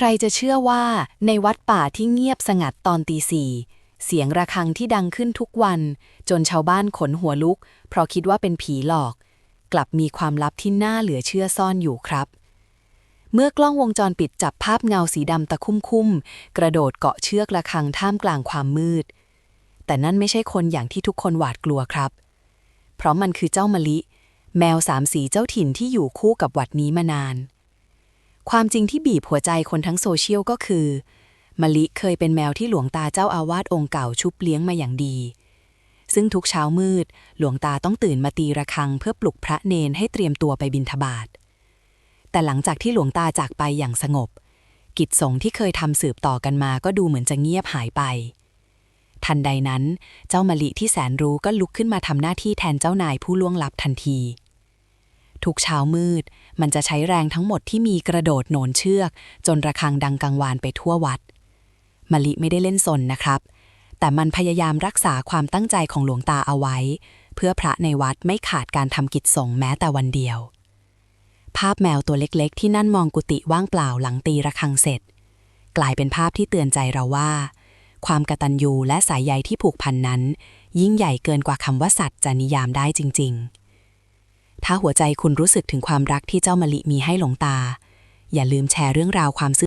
ใครจะเชื่อว่าในวัดป่าที่เงียบสงัดตอนตีสี่เสียงระฆังที่ดังขึ้นทุกวัน จนชาวบ้านขนหัวลุก เพราะคิดว่าเป็นผีหลอก กลับมีความลับที่น่าเหลือเชื่อซ่อนอยู่ครับ เมื่อกล้องวงจรปิดจับภาพเงาสีดำตะคุ่มคุ่มๆกระโดดเกาะเชือกระฆังท่ามกลางความมืด แต่นั่นไม่ใช่คนอย่างที่ทุกคนหวาดกลัวครับ เพราะมันคือเจ้ามะลิ แมวสามสีเจ้าถิ่นที่อยู่คู่กับวัดนี้มานาน ความจริงที่บีบหัวใจคนทั้งโซเชียลก็คือ มะลิเคยเป็นแมวที่หลวงตาเจ้าอาวาสองค์เก่าชุบเลี้ยงมาอย่างดี ซึ่งทุกเช้ามืด หลวงตาต้องตื่นมาตีระฆังเพื่อปลุกพระเนนให้เตรียมตัวไปบิณฑบาต แต่หลังจากที่หลวงตาจากไปอย่างสงบ กิจสงฆ์ที่เคยทำสืบต่อกันมาก็ดูเหมือนจะเงียบหายไป ทันใดนั้น เจ้ามะลิที่แสนรู้ก็ลุกขึ้นมาทำหน้าที่แทนเจ้านายผู้ล่วงลับทันที ทุกเช้ามืด มันจะใช้แรงทั้งหมดที่มีกระโดดโหนนเชือก จนระฆังดังกังวานไปทั่ววัดมะลิไม่ได้เล่นสนนะครับ แต่มันพยายามรักษาความตั้งใจของหลวงตาเอาไว้ เพื่อพระในวัดไม่ขาดการทำกิจสงฆ์แม้แต่วันเดียว ภาพแมวตัวเล็กๆ ที่นั่นมองกุฏิว่างเปล่าหลังตีระฆังเสร็จ กลายเป็นภาพที่เตือนใจเราว่า ความกตัญญูและสายใยที่ผูกพันนั้น ยิ่งใหญ่เกินกว่าคำว่าสัตว์จะนิยามได้จริง ๆ ถ้าหัวใจคุณรู้สึกถึงความรักที่เจ้ามะลิมีให้หลงตา อย่าลืมแชร์เรื่องราวความซื่อ